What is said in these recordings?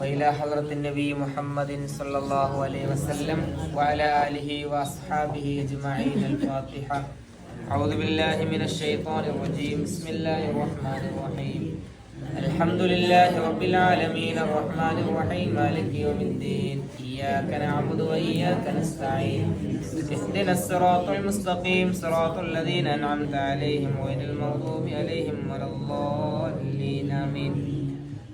وإلى حضرة النبي محمد صلى الله عليه وسلم وعلى آله وأصحابه أجمعين الفاتحة. أعوذ بالله من الشيطان الرجيم. بسم الله الرحمن الرحيم. الحمد لله رب العالمين. الرحمن الرحيم. مالك يوم الدين. إياك نعبد وإياك نستعين. اهدنا الصراط المستقيم. صراط الذين أنعمت عليهم غير المغضوب عليهم ولا الضالين. آمين.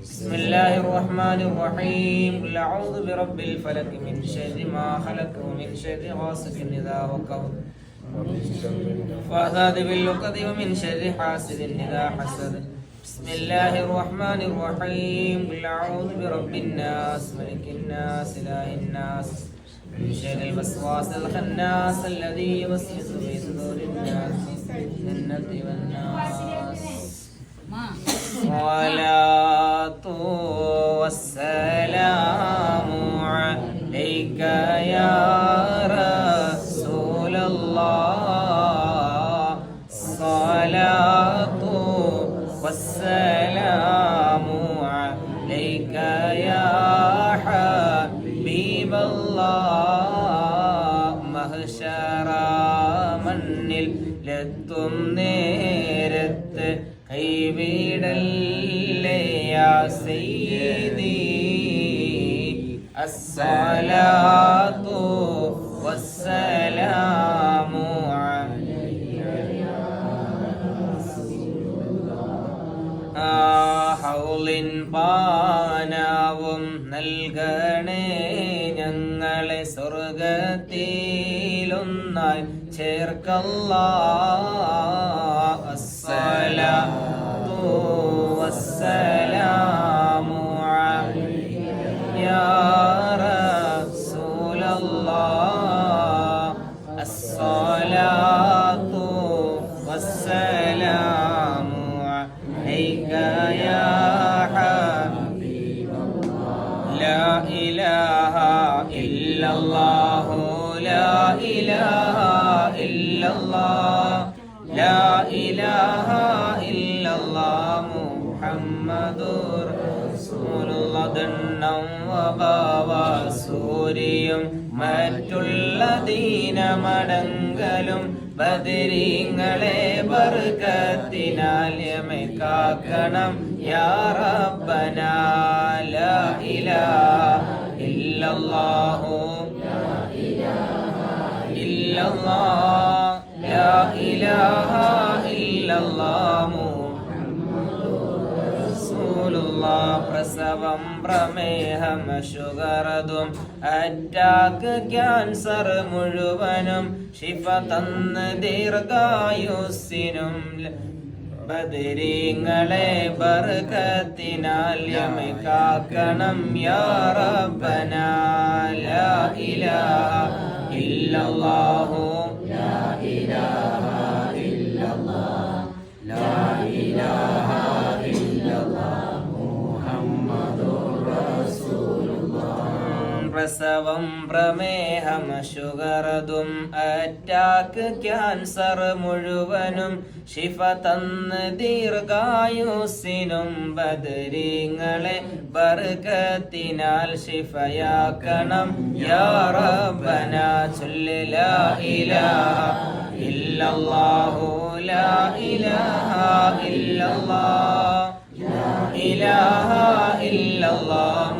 بسم الله الرحمن الرحيم. قل أعوذ برب الفلك من شر ما خلق ومن شر غاسق إذا وقب. وأذاد باللقد ومن شر حاسد إذا حسد. بسم الله الرحمن الرحيم. قل أعوذ برب الناس ملك الناس إله الناس. من شر الوسواس الخناس الذي يوسوس في صدور الناس. من الجنة والناس. الصلاة والسلام عليك يا رسول الله. الصلاة നൽകണേ ഞങ്ങളെ സ്വർഗത്തിലൊന്നായി ചേർക്കല്ല അസ്സലാ വസ്സലാമു إله إلا الله محمد رسول الله ദണ്ണം വബാവ സൂര്യയും മറ്റുള്ള ദീനമടങ്കലും ബദരീങ്ങളെ ബർക്കത്തിനാൽ യമെ കാക്കണം യാ റബ്ബന ലാ ഇലാഹ ഇല്ലല്ലാഹു ഇല്ലല്ലാഹ് പ്രസവം പ്രമേഹം ഷുഗറതും അറ്റാക്ക് ക്യാൻസർ മുഴുവനും ശിഫ തന്ന് ദീർഘായുസിനും ബദരീങ്ങളെ ബർക്കത്തിനാൽ യമെ കാക്കണം യാ റബ്ബന ലാ ഇലാഹ ഇല്ലല്ലാഹ്. ലാ ഇലാഹ പ്രസവം പ്രമേഹം ഷുഗറതും അറ്റാക്ക് ക്യാൻസർ മുഴുവനും ശിഫ തന്ന് ദീർഘായുസിനും ബദരീങ്ങളെ ബർക്കത്തിനാൽ ശിഫയാക്കണം. യാറബന ചൊല്ലില ചൊല്ല് ലാ ഇലാഹ ഇല്ലല്ലാഹ് ലാ ഇലാഹ ഇല്ലല്ലാഹ്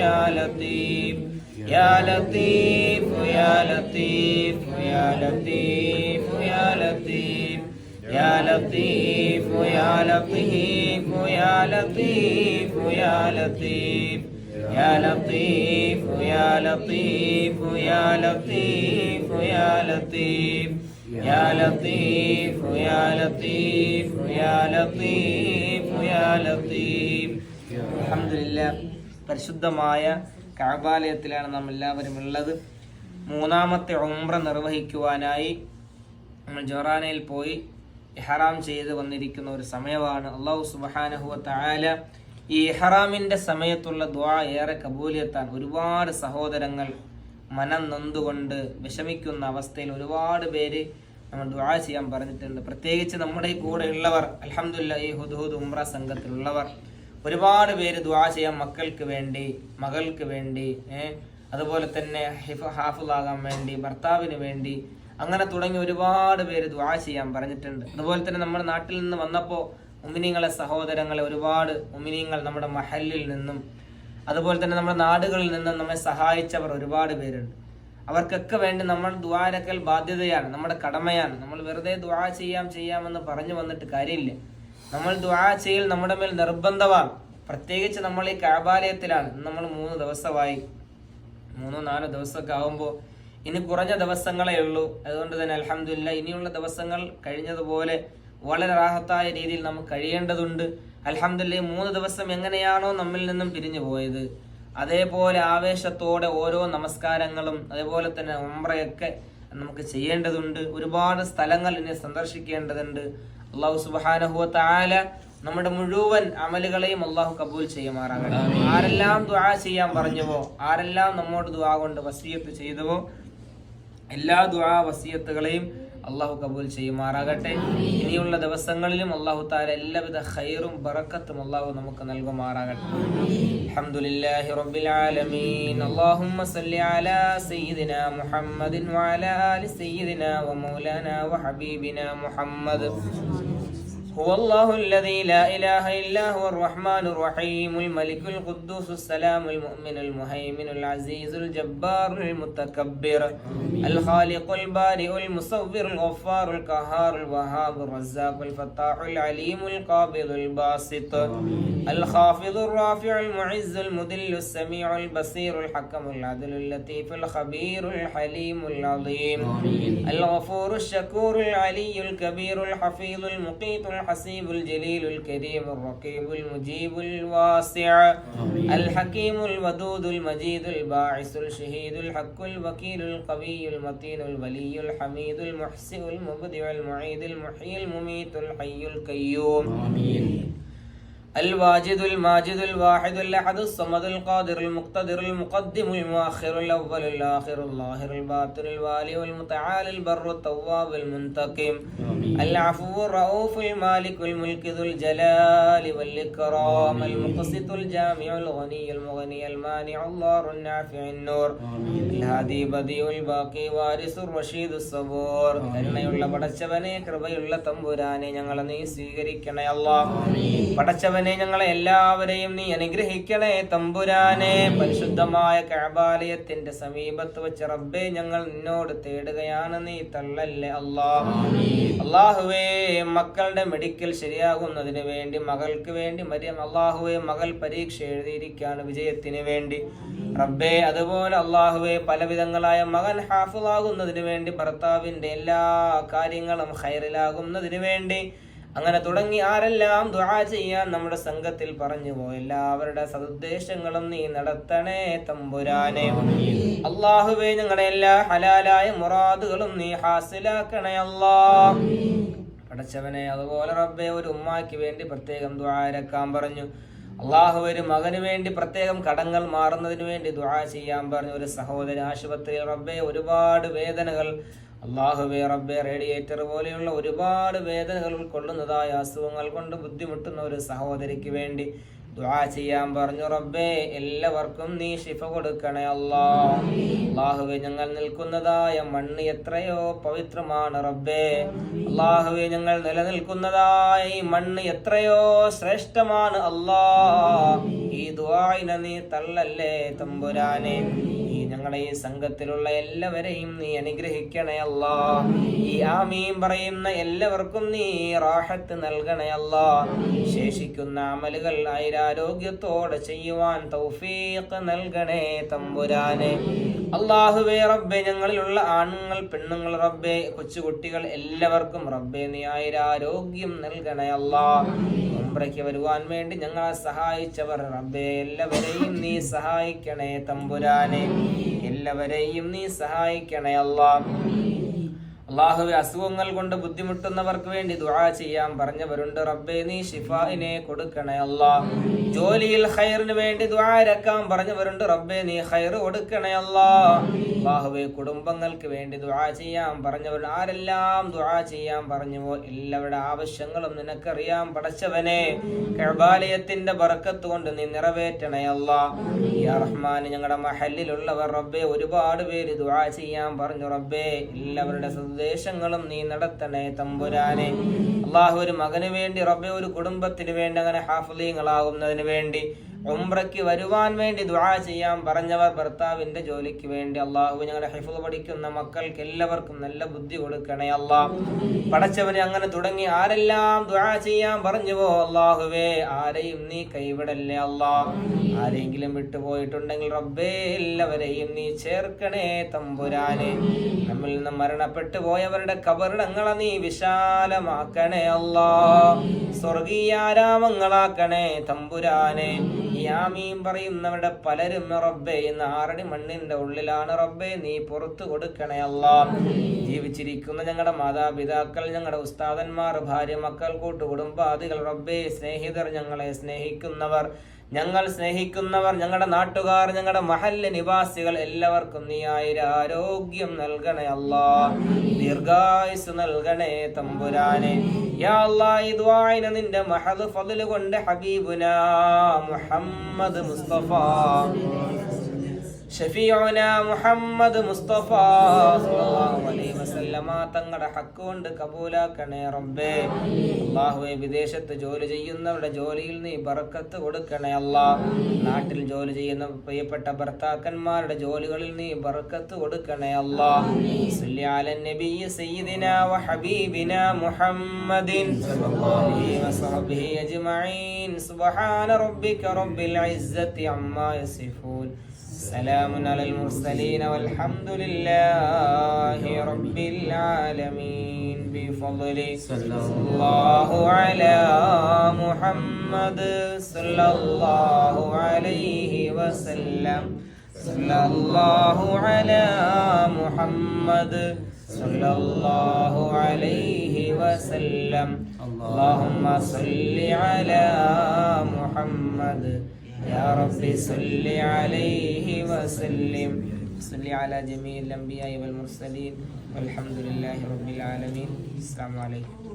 يا لطيف يا لطيف يا لطيف يا لطيف يا لطيف يا لطيف يا لطيف يا لطيف يا لطيف يا لطيف يا لطيف يا لطيف يا لطيف يا لطيف يا لطيف يا لطيف يا لطيف الحمد لله പരിശുദ്ധമായ കാബാലയത്തിലാണ് നാം എല്ലാവരും ഉള്ളത്. മൂന്നാമത്തെ ഉംറ നിർവഹിക്കുവാനായി നമ്മൾ ജൊറാനയിൽ പോയി ഇഹറാം ചെയ്ത് വന്നിരിക്കുന്ന ഒരു സമയമാണ്. അള്ളാഹു സുബാനഹുവ താല ഈ ഇഹ്റാമിന്റെ സമയത്തുള്ള ദ്വാ ഏറെ കബൂലിയത്താൻ ഒരുപാട് സഹോദരങ്ങൾ മനം നൊന്തുകൊണ്ട് വിഷമിക്കുന്ന അവസ്ഥയിൽ ഒരുപാട് പേര് നമ്മൾ ദ്വാ ചെയ്യാൻ പറഞ്ഞിട്ടുണ്ട്. പ്രത്യേകിച്ച് നമ്മുടെ കൂടെ ഉള്ളവർ അലഹമുല്ല ഈ ഹുദ്ഹുദ് ഉംറ സംഘത്തിലുള്ളവർ ഒരുപാട് പേര് ദ്വാ ചെയ്യാം മക്കൾക്ക് വേണ്ടി മകൾക്ക് വേണ്ടി അതുപോലെ തന്നെ ഹിഫ ഹാഫിളാകാൻ വേണ്ടി ഭർത്താവിന് വേണ്ടി അങ്ങനെ തുടങ്ങി ഒരുപാട് പേര് ദ്വാ ചെയ്യാൻ പറഞ്ഞിട്ടുണ്ട്. അതുപോലെ തന്നെ നമ്മുടെ നാട്ടിൽ നിന്ന് വന്നപ്പോൾ ഉമിനിങ്ങളെ സഹോദരങ്ങളെ ഒരുപാട് ഉമിനിങ്ങൾ നമ്മുടെ മഹലിൽ നിന്നും അതുപോലെ തന്നെ നമ്മുടെ നാടുകളിൽ നിന്നും നമ്മെ സഹായിച്ചവർ ഒരുപാട് പേരുണ്ട്. അവർക്കൊക്കെ വേണ്ടി നമ്മൾ ദ്വാരക്കൽ ബാധ്യതയാണ് നമ്മുടെ കടമയാണ്. നമ്മൾ വെറുതെ ദ്വാ ചെയ്യാം ചെയ്യാമെന്ന് പറഞ്ഞു വന്നിട്ട് കാര്യമില്ല. നമ്മൾ ദ്വാ ചെയ്യൽ നമ്മുടെ മേൽ നിർബന്ധമാണ്. പ്രത്യേകിച്ച് നമ്മൾ ഈ കാബാലയത്തിലാണ്. നമ്മൾ മൂന്ന് ദിവസമായി. മൂന്നോ നാലോ ദിവസമൊക്കെ ആകുമ്പോൾ ഇനി കുറഞ്ഞ ദിവസങ്ങളേ ഉള്ളൂ. അതുകൊണ്ട് തന്നെ അലഹമില്ല ഇനിയുള്ള ദിവസങ്ങൾ കഴിഞ്ഞതുപോലെ വളരെ റാഹത്തായ രീതിയിൽ നമുക്ക് കഴിയേണ്ടതുണ്ട്. അലഹമില്ല മൂന്ന് ദിവസം എങ്ങനെയാണോ നമ്മിൽ നിന്നും പിരിഞ്ഞു പോയത്. അതേപോലെ ആവേശത്തോടെ ഓരോ നമസ്കാരങ്ങളും അതേപോലെ തന്നെ ഉംറയൊക്കെ നമുക്ക് ചെയ്യേണ്ടതുണ്ട്. ഒരുപാട് സ്ഥലങ്ങൾ ഇനി സന്ദർശിക്കേണ്ടതുണ്ട്. അള്ളാഹു സുബാനഹുവ താല നമ്മുടെ മുഴുവൻ അമലുകളെയും അള്ളാഹു കബൂൽ ചെയ്യുമാറാകട്ടെ. ആരെല്ലാം ദുആ ചെയ്യാൻ പറഞ്ഞുവോ ആരെല്ലാം നമ്മോട് ദുആ കൊണ്ട് വസീയത്ത് ചെയ്തുവോ എല്ലാ ദുആ വസീയത്തുകളെയും അള്ളാഹു കബൂൽ ചെയ്യുമാറാകട്ടെ. ഇനിയുള്ള ദിവസങ്ങളിലും അള്ളാഹു താല എല്ലാവിധ ഖൈറും ബറക്കത്തും അള്ളാഹു നമുക്ക് നൽകുമാറാകട്ടെ. അൽഹംദുലില്ലാഹി റബ്ബിൽ ആലമീൻ. അല്ലാഹുമ്മ സല്ലി അലാ മുഹമ്മദിൻ ആലി മുഹമ്മദ്. هو الله الذي لا إله إلا هو الرحمن الرحيم الملك القدوس السلام المؤمن المهيمن العزيز الجبار المتكبر الخالق البارئ المصور الغفار القهار الوهاب الرزاق الفتاح العليم القابض الباسط الخافض الرافع المعز المذل السميع البصير الحكم العدل اللطيف الخبير الحليم العظيم الغفور الشكور العلي الكبير الحفيظ المقيت الحسيب الجليل الكريم الرقيب المجيب الواسع. الحكيم الودود المجيد الباعث الشهيد الحق الوكيل القوي المتين الولي الحميد المحسن المبدع المعيد المحيي المميت الحي القيوم. الواجد الماجد الواحد الأحد الصمد القادر المقتدر المقدم المؤخر الأول الآخر الظاهر الباطن الوالي والمتعالي البر التواب المنتقم العفو الرؤوف المالك الملك ذو الجلال والإكرام المقسط الجامع الغني المغني المانع الله النافع النور الهادي بديع الباقي وارث الرشيد الصبور കരുണയുള്ള പടച്ചവനെ കൃപയുള്ള തമ്പുരാനെ ഞങ്ങളെ നീ സ്വീകരിക്കണേ അല്ലാ പടച്ചവനെ ഞങ്ങളെ എല്ലാവരെയും നീ അനുഗ്രഹിക്കണേ. തമ്പുരാനെ പരിശുദ്ധമായ കഅബാലയത്തിന്റെ സമീപത്ത് വെച്ച് റബ്ബെ ഞങ്ങൾ നിന്നോട് തേടുകയാണ്. നീ തള്ളല്ലേ അള്ളാഹു അള്ളാഹുവേ മക്കളുടെ മെഡിക്കൽ ശരിയാകുന്നതിന് വേണ്ടി മകൾക്ക് വേണ്ടി മരിയം അള്ളാഹുവെ മകൾ പരീക്ഷ എഴുതിയിരിക്കുകയാണ് വിജയത്തിന് വേണ്ടി. റബ്ബേ അതുപോലെ അള്ളാഹുവെ പലവിധങ്ങളായ മകൻ ഹാഫിളാകുന്നതിന് വേണ്ടി ഭർത്താവിന്റെ എല്ലാ കാര്യങ്ങളും ഹൈറിലാകുന്നതിന് വേണ്ടി. അങ്ങനെ തുടങ്ങി ആരെല്ലാം ദുആ ചെയ്യാൻ നമ്മുടെ സംഘത്തിൽ പറഞ്ഞു പോ എല്ലാവരുടെ സദുദ്ദേശങ്ങളും നീ നടത്തണേ തമ്പുരാനെ. അള്ളാഹുവേ ഞങ്ങളുടെ എല്ലാ ഹലാലായ മുറാദുകളും നീ ഹാസിലാക്കണേ അല്ലാ. പടച്ചവനെ അതുപോലെ റബ്ബെ ഒരു ഉമ്മാക്ക് വേണ്ടി പ്രത്യേകം ദ്വാരക്കാൻ പറഞ്ഞു. അള്ളാഹു ഒരു മകന് വേണ്ടി പ്രത്യേകം കടങ്ങൾ മാറുന്നതിന് വേണ്ടി ദുആ ചെയ്യാൻ പറഞ്ഞു. ഒരു സഹോദര ആശുപത്രിയിൽ റബ്ബെ ഒരുപാട് വേദനകൾ അള്ളാഹുവെ റബ്ബെ റേഡിയേറ്റർ പോലെയുള്ള ഒരുപാട് വേദനകൾ ഉൾക്കൊള്ളുന്നതായ അസുഖങ്ങൾ കൊണ്ട് ബുദ്ധിമുട്ടുന്ന ഒരു സഹോദരിക്ക് വേണ്ടി ദുആ ചെയ്യാൻ പറഞ്ഞു റബ്ബേ എല്ലാവർക്കും നീ ശിഫ കൊടുക്കണേ അല്ലാ. അള്ളാഹുവെ ഞങ്ങൾ നിൽക്കുന്നതായ മണ്ണ് എത്രയോ പവിത്രമാണ് റബ്ബേ. അള്ളാഹുവെ ഞങ്ങൾ നിലനിൽക്കുന്നതായ ഈ മണ്ണ് എത്രയോ ശ്രേഷ്ഠമാണ് അല്ലാ. ഈ ദുആയിനെ നീ തള്ളല്ലേ തമ്പുരാനെ. ഈ ഞങ്ങളുടെ ഈ സംഘത്തിലുള്ള എല്ലാവരെയും നീ അനുഗ്രഹിക്കണേ അല്ലാ. ഈ ആമീൻ പറയുന്ന എല്ലാവർക്കും നീ റാഹത്ത് നൽകണേ അല്ലാ. ശേഷിക്കുന്ന അമലുകൾ ആയിരാരോഗ്യത്തോടെ ചെയ്യുവാൻ തൗഫീഖ് നൽകണേ തമ്പുരാനെ. അള്ളാഹുബേ റബ്ബെ ഞങ്ങളിലുള്ള ആണുങ്ങൾ പെണ്ണുങ്ങൾ റബ്ബെ കൊച്ചുകുട്ടികൾ എല്ലാവർക്കും റബ്ബെ നീ ആയിരാരോഗ്യം നൽകണേ അല്ലാ. ഉംറയ്ക്ക് വരുവാൻ വേണ്ടി ഞങ്ങളെ സഹായിച്ചവർ. റബ്ബേ എല്ലാവരെയും നീ സഹായിക്കണേ തമ്പുരാനെ. എല്ലാവരെയും നീ സഹായിക്കണേ അല്ലാ. അള്ളാഹുവെ അസുഖങ്ങൾ കൊണ്ട് ബുദ്ധിമുട്ടുന്നവർക്ക് വേണ്ടി ദുആ ചെയ്യാൻ പറഞ്ഞവരുണ്ട്. റബ്ബെ നീ ഷിഫായിനെ കൊടുക്കണേ അല്ലാ. ജോലിയിൽ ഖൈറിന് വേണ്ടി ദുആരക്കാൻ പറഞ്ഞവരുണ്ട്. റബ്ബെ നീ ഖൈർ കൊടുക്കണേ അല്ലാ. അള്ളാഹുവെ കുടുംബങ്ങൾക്ക് വേണ്ടി ദുആ ചെയ്യാം പറഞ്ഞവർ ആരെല്ലാം ദുആ ചെയ്യാൻ പറഞ്ഞുവോ എല്ലാവരുടെ ആവശ്യങ്ങളും നിനക്കറിയാം പടച്ചവനെ. കഴബാലയത്തിന്റെ ബറക്കത്ത് കൊണ്ട് നീ നിറവേറ്റണേ അല്ലാ യാ ഞങ്ങളുടെ മഹലിലുള്ളവർ റബ്ബെ ഒരുപാട് പേര് ദുആ ചെയ്യാൻ പറഞ്ഞു റബ്ബെ. എല്ലാവരുടെ സന്ദേശങ്ങളും നീ നടത്തണേ തമ്പുരാനെ. അള്ളാഹു ഒരു മകന് വേണ്ടി റബ്ബെ ഒരു കുടുംബത്തിന് വേണ്ടി അങ്ങനെ ഹാഫലീങ്ങളാകുന്നതിന് വേണ്ടി ഉംറയ്ക്ക് വരുവാൻ വേണ്ടി ദുആ ചെയ്യാൻ പറഞ്ഞവർ ഭർത്താവിന്റെ ജോലിക്ക് വേണ്ടി അള്ളാഹു ഞങ്ങളുടെ ഹിഫുൾ പഠിക്കുന്ന മക്കൾക്ക് എല്ലാവർക്കും നല്ല ബുദ്ധി കൊടുക്കണേ അല്ലാ. പടച്ചവനെ അങ്ങനെ തുടങ്ങി ആരെല്ലാം ദുആ ചെയ്യാൻ പറഞ്ഞുവോ അള്ളാഹുവേ ആരെയും നീ കൈവിടല്ലേ അല്ലാ. ആരെങ്കിലും വിട്ടുപോയിട്ടുണ്ടെങ്കിൽ റബ്ബേ എല്ലാവരെയും നീ ചേർക്കണേ തമ്പുരാനെ. നമ്മിൽ നിന്ന് മരണപ്പെട്ടു പോയവരുടെ കബറിടങ്ങളെ നീ വിശാലമാക്കണേ അല്ലാ. സ്വർഗീയാരാമങ്ങളാക്കണേ തമ്പുരാനെ. ആമീൻ പറയുന്നവരുടെ പലരും റബ്ബേ എന്ന് ആറടി മണ്ണിന്റെ ഉള്ളിലാണ് റബ്ബേ നീ പുറത്തു കൊടുക്കണേ അല്ലാ. ജീവിച്ചിരിക്കുന്ന ഞങ്ങളുടെ മാതാപിതാക്കൾ ഞങ്ങളുടെ ഉസ്താദന്മാർ ഭാര്യ മക്കൾ കൂട്ടുകുടുംബാദികൾ റബ്ബേ സ്നേഹിതർ ഞങ്ങളെ സ്നേഹിക്കുന്നവർ ഞങ്ങൾ സ്നേഹിക്കുന്നവർ ഞങ്ങളുടെ നാട്ടുകാർ ഞങ്ങളുടെ മഹല്ല് നിവാസികൾ എല്ലാവർക്കും നീ ആയിരം ആരോഗ്യം നൽകണേ അല്ലാ. ദീർഘായുസ് നൽകണേ തമ്പുരാനെ. യാ നിന്റെ മഹദ് ഫضل കൊണ്ട് ഹബീബുന മുഹമ്മദ് മുസ്തഫ. ഷഫീഉന മുഹമ്മദ് മുസ്തഫ. അലൈഹി വസല്ലമ തങ്ങളുടെ ഹക്ക് കൊണ്ട് കബൂലാക്കണേ റബ്ബേ. അല്ലാഹുവേ വിദേശത്ത് ജോലി ചെയ്യുന്നവരുടെ ജോലിയിൽ നീ ബറക്കത്ത് കൊടുക്കണേ അല്ലാ. നാട്ടിൽ ജോലി ചെയ്യുന്ന പ്രിയപ്പെട്ട ഭർത്താക്കന്മാരുടെ ജോലികളിൽ നീ ബറക്കത്ത് കൊടുക്കണേ അല്ലാ. നബി സയ്യിദിന വ ഹബീബിന മുഹമ്മദിൻ അലൈഹി സഹബിഹി അജ്മഈൻ. സുബ്ഹാന റബ്ബിക റബ്ബിൽ ഇസ്സത്തി അമ്മാ യസിഫൂൻ. سلام على المرسلين والحمد لله رب العالمين. بفضل صلى الله على محمد صلى الله عليه وسلم. صلى الله على محمد صلى الله عليه وسلم. اللهم صل على محمد يا رب صل عليه وسلم صل على جميع الأنبياء والمرسلين والحمد لله رب العالمين السلام عليكم